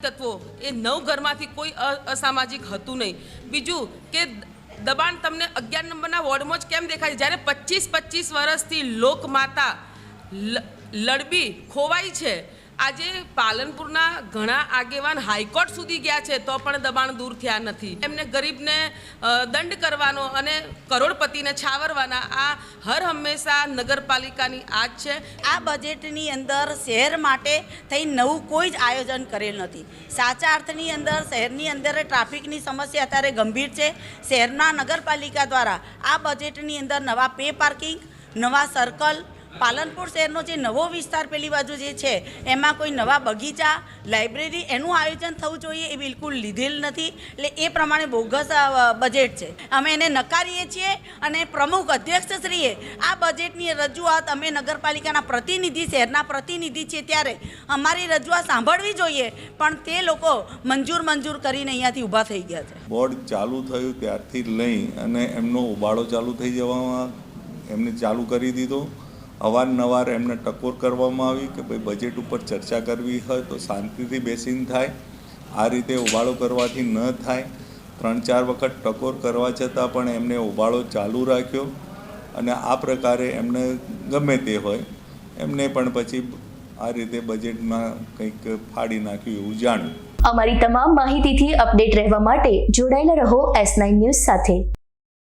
તત્વો એ નવ ઘરમાંથી કોઈ અસામાજિક હતું નહીં બીજું કે દબાણ તમને અગિયાર નંબરના વોર્ડમાં જ કેમ દેખાય છે? જ્યારે પચીસ પચીસ વર્ષથી લોકમાતા લડબી ખોવાઈ છે આજે પાલનપુરના ઘણા આગેવાન હાઈકોર્ટ સુધી ગયા છે, તો પણ દબાણ દૂર થયા નથી. એમને ગરીબને દંડ કરવાનો અને કરોડપતિને છાવરવાના આ હર હંમેશા નગરપાલિકાની આજ છે. આ બજેટની અંદર શહેર માટે થઈ નવું કોઈ જ આયોજન કરેલ નથી. સાચા અર્થની અંદર શહેરની અંદર ટ્રાફિકની સમસ્યા અત્યારે ગંભીર છે. શહેરના નગરપાલિકા દ્વારા આ બજેટની અંદર નવા પે પાર્કિંગ, નવા સર્કલ પાલનપુર શહેરનો જે નવો વિસ્તાર પેલી બાજુ જે છે, એમાં કોઈ નવા બગીચા, લાઇબ્રેરી એનું આયોજન થવું જોઈએ એ બિલકુલ લીધેલ નથી. એટલે એ પ્રમાણે બોગસ બજેટ છે. અમે એને નકારીએ છીએ અને પ્રમુખ અધ્યક્ષશ્રીએ આ બજેટની રજૂઆત અમે નગરપાલિકાના પ્રતિનિધિ, શહેરના પ્રતિનિધિ છીએ ત્યારે અમારી રજૂઆત સાંભળવી જોઈએ, પણ તે લોકો મંજૂર મંજૂર કરીને અહીંયાથી ઊભા થઈ ગયા છે. બોર્ડ ચાલુ થયું ત્યારથી લઈ અને એમનો ઉબાળો ચાલુ થઈ જવામાં એમને ચાલુ કરી દીધો. અવારનવાર એમને ટકોર કરવામાં આવી કે ભાઈ બજેટ ઉપર ચર્ચા કરવી હોય તો શાંતિથી બેસીને થાય. આ રીતે ઉબાળો કરવાથી ન થાય. ત્રણ ચાર વખત ટકોર કરવા છતાં પણ એમને ઉબાળો ચાલુ રાખ્યો અને આ પ્રકારે એમને ગમે તે હોય, એમને પણ પછી આ રીતે બજેટમાં કંઈક ફાડી નાખ્યું એવું જાણ્યું. અમારી તમામ માહિતીથી અપડેટ રહેવા માટે જોડાયેલા રહો એસ નાઇન ન્યૂઝ સાથે.